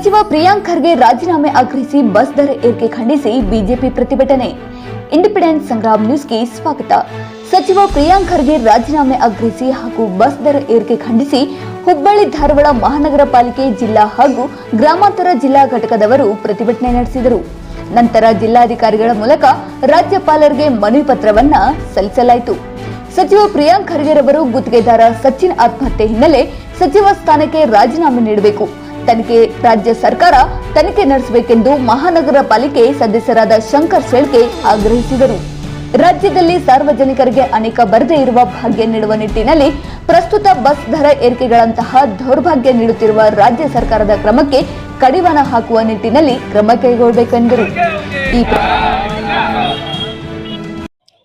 ಸಚಿವ ಪ್ರಿಯಾಂಕ್ ಖರ್ಗೆ ರಾಜೀನಾಮೆ ಆಗ್ರಹಿಸಿ ಬಸ್ ದರ ಏರಿಕೆ ಖಂಡಿಸಿ ಬಿಜೆಪಿ ಪ್ರತಿಭಟನೆ. ಇಂಡಿಪೆಂಡೆನ್ಸ್ ಸಂಗ್ರಾಮ್ ನ್ಯೂಸ್ಗೆ ಸ್ವಾಗತ. ಸಚಿವ ಪ್ರಿಯಾಂಕ್ ಖರ್ಗೆ ರಾಜೀನಾಮೆ ಆಗ್ರಹಿಸಿ ಹಾಗೂ ಬಸ್ ದರ ಏರಿಕೆ ಖಂಡಿಸಿ ಹುಬ್ಬಳ್ಳಿ ಧಾರವಾಡ ಮಹಾನಗರ ಪಾಲಿಕೆ ಜಿಲ್ಲಾ ಹಾಗೂ ಗ್ರಾಮಾಂತರ ಜಿಲ್ಲಾ ಘಟಕದವರು ಪ್ರತಿಭಟನೆ ನಡೆಸಿದರು. ನಂತರ ಜಿಲ್ಲಾಧಿಕಾರಿಗಳ ಮೂಲಕ ರಾಜ್ಯಪಾಲರಿಗೆ ಮನವಿ ಪತ್ರವನ್ನ ಸಲ್ಲಿಸಲಾಯಿತು. ಸಚಿವ ಪ್ರಿಯಾಂಕ್ ಖರ್ಗೆರವರು ಗುತ್ತಿಗೆದಾರ ಸಚಿನ್ ಆತ್ಮಹತ್ಯೆ ಹಿನ್ನೆಲೆ ಸಚಿವ ಸ್ಥಾನಕ್ಕೆ ರಾಜೀನಾಮೆ ನೀಡಬೇಕು. ತನಿಖೆ ರಾಜ್ಯ ಸರ್ಕಾರ ತನಿಖೆ ನಡೆಸಬೇಕೆಂದು ಮಹಾನಗರ ಪಾಲಿಕೆ ಸದಸ್ಯರಾದ ಶಂಕರ್ ಶೇಳ್ಕೆ ಆಗ್ರಹಿಸಿದರು. ರಾಜ್ಯದಲ್ಲಿ ಸಾರ್ವಜನಿಕರಿಗೆ ಅನೇಕ ಬರದೆ ಇರುವ ಭಾಗ್ಯ ನೀಡುವ ನಿಟ್ಟಿನಲ್ಲಿ ಪ್ರಸ್ತುತ ಬಸ್ ದರ ಏರಿಕೆಗಳಂತಹ ದೌರ್ಭಾಗ್ಯ ನೀಡುತ್ತಿರುವ ರಾಜ್ಯ ಸರ್ಕಾರದ ಕ್ರಮಕ್ಕೆ ಕಡಿವಾಣ ಹಾಕುವ ನಿಟ್ಟಿನಲ್ಲಿ ಕ್ರಮ ಕೈಗೊಳ್ಳಬೇಕೆಂದರು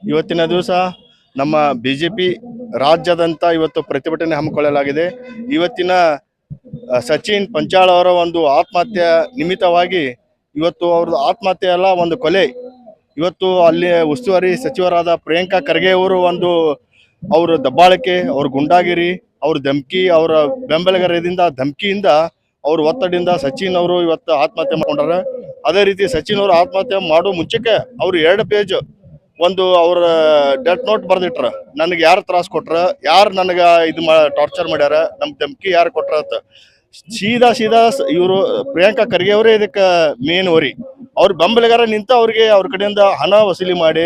ಇವತ್ತಿನ ದಿವಸ ನಮ್ಮ ಬಿಜೆಪಿ ರಾಜ್ಯದಂತ ಇವತ್ತು ಪ್ರತಿಭಟನೆ ಹಮ್ಮಿಕೊಳ್ಳಲಾಗಿದೆ. ಇವತ್ತಿನ ಸಚಿನ್ ಪಂಚಾಳ್ ಅವರ ಒಂದು ಆತ್ಮಹತ್ಯೆ ನಿಮಿತ್ತವಾಗಿ ಇವತ್ತು ಅವ್ರದ್ದು ಆತ್ಮಹತ್ಯೆ ಅಲ್ಲ, ಒಂದು ಕೊಲೆ. ಇವತ್ತು ಅಲ್ಲಿ ಉಸ್ತುವಾರಿ ಸಚಿವರಾದ ಪ್ರಿಯಾಂಕಾ ಖರ್ಗೆ ಅವರು ಒಂದು ಅವರ ದಬ್ಬಾಳಿಕೆ, ಅವ್ರ ಗುಂಡಾಗಿರಿ, ಅವ್ರ ಧಮ್ಕಿ, ಅವರ ಬೆಂಬಲಿಗರದಿಂದ, ಧಮ್ಕಿಯಿಂದ ಅವ್ರ ಒತ್ತಡದಿಂದ ಸಚಿನ್ ಅವರು ಇವತ್ತು ಆತ್ಮಹತ್ಯೆ ಮಾಡ್ಕೊಂಡಾರ. ಅದೇ ರೀತಿ ಸಚಿನ್ ಅವರು ಆತ್ಮಹತ್ಯೆ ಮಾಡೋ ಮುಂಚೆಕ್ಕೆ ಅವ್ರು ಎರಡು ಪೇಜ್ ಒಂದು ಅವ್ರ ಡೆತ್ ನೋಟ್ ಬರ್ದಿಟ್ರ. ನನಗೆ ಯಾರು ತ್ರಾಸ ಕೊಟ್ರ? ಯಾರು ನನಗೆ ಇದು ಮಾ, ಟಾರ್ಚರ್ ಮಾಡ್ಯಾರ? ನಮ್ ಧಮ್ಕಿ ಯಾರು ಕೊಟ್ರ ಅಂತ. ಸೀದಾ ಸೀದಾ ಇವರು, ಪ್ರಿಯಾಂಕಾ ಖರ್ಗೆ ಅವರೇ ಇದಕ್ಕೆ ಮೇನ್ ವರಿ ಅವ್ರ ಬೆಂಬಲಿಗಾರ ನಿಂತ ಅವ್ರಿಗೆ ಅವ್ರ ಕಡೆಯಿಂದ ಹಣ ವಸೂಲಿ ಮಾಡಿ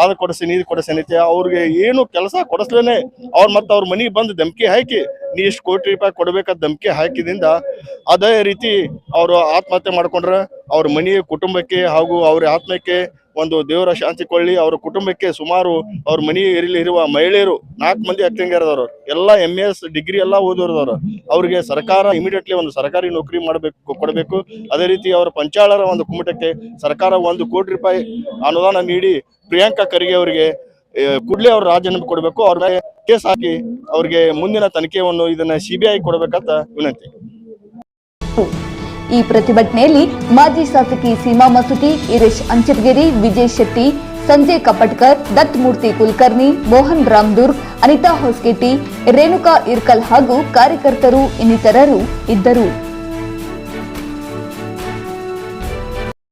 ಆದ ಕೊಡಿಸ್ತೀನಿ ಇದು ಕೊಡಿಸ್ತೀನಿ ಅಂತ ಅವ್ರಿಗೆ ಏನು ಕೆಲಸ ಕೊಡಿಸ್ಲೇನೆ. ಅವ್ರು ಮತ್ತೆ ಅವ್ರ ಮನೆಗೆ ಬಂದು ಧಮಕಿ ಹಾಕಿ, ನೀ ಇಷ್ಟು ಕೋಟಿ ರೂಪಾಯಿ ಕೊಡಬೇಕಾದ ಧಮಕಿ ಹಾಕಿದಿಂದ ಅದೇ ರೀತಿ ಅವರು ಆತ್ಮಹತ್ಯೆ ಮಾಡ್ಕೊಂಡ್ರ ಅವ್ರ ಮನೆಯ, ಕುಟುಂಬಕ್ಕೆ ಹಾಗೂ ಅವ್ರ ಆತ್ಮಕ್ಕೆ ಒಂದು ದೇವರ ಶಾಂತಿ ಕೊಳ್ಳಿ. ಅವರ ಕುಟುಂಬಕ್ಕೆ ಸುಮಾರು ಅವ್ರ ಮನೆ ಇರುವ ಮಹಿಳೆಯರು ನಾಲ್ಕು ಮಂದಿ ಅಕ್ಕಂಗಿರದವ್ರು ಎಲ್ಲ ಎಂ ಎಸ್ ಡಿಗ್ರಿ ಎಲ್ಲ ಓದೋರ್ದವ್ರು, ಅವ್ರಿಗೆ ಸರ್ಕಾರ ಇಮಿಡಿಯೇಟ್ಲಿ ಒಂದು ಸರ್ಕಾರಿ ನೌಕರಿ ಮಾಡಬೇಕು, ಕೊಡಬೇಕು. ಅದೇ ರೀತಿ ಅವರ ಪಂಚಾಳರ ಒಂದು ಕುಮಟಕ್ಕೆ ಸರ್ಕಾರ ಒಂದು ಕೋಟಿ ರೂಪಾಯಿ ಅನುದಾನ ನೀಡಿ ಪ್ರಿಯಾಂಕಾ ಖರ್ಗೆ ಅವರಿಗೆ ಕೂಡಲೇ ಅವ್ರ ರಾಜೀನಾಮೆ ಕೊಡಬೇಕು. ಅವ್ರ ಕೇಸ್ ಹಾಕಿ ಅವ್ರಿಗೆ ಮುಂದಿನ ತನಿಖೆಯನ್ನು ಇದನ್ನ ಸಿಬಿಐ ಕೊಡಬೇಕಂತ ವಿನಂತಿ. ಈ ಪ್ರತಿಭಟನೆಯಲ್ಲಿ ಮಾಜಿ ಶಾಸಕಿ ಸೀಮಾ ಮಸೂತಿ ಇರೇಶ್ ಅಂಚಿರ್ಗಿರಿ ವಿಜಯ್ ಶೆಟ್ಟಿ ಸಂಜಯ್ ಕಪಟ್ಕರ್ ದತ್ ಮೂರ್ತಿ ಕುಲಕರ್ಣಿ, ಮೋಹನ್ ರಾಮ್ದುರ್ಗ್ ಅನಿತಾ ಹೊಸ್ಕೆಟ್ಟಿ ರೇಣುಕಾ ಇರ್ಕಲ್ ಹಾಗೂ ಕಾರ್ಯಕರ್ತರು ಇನ್ನಿತರರು ಇದ್ದರು.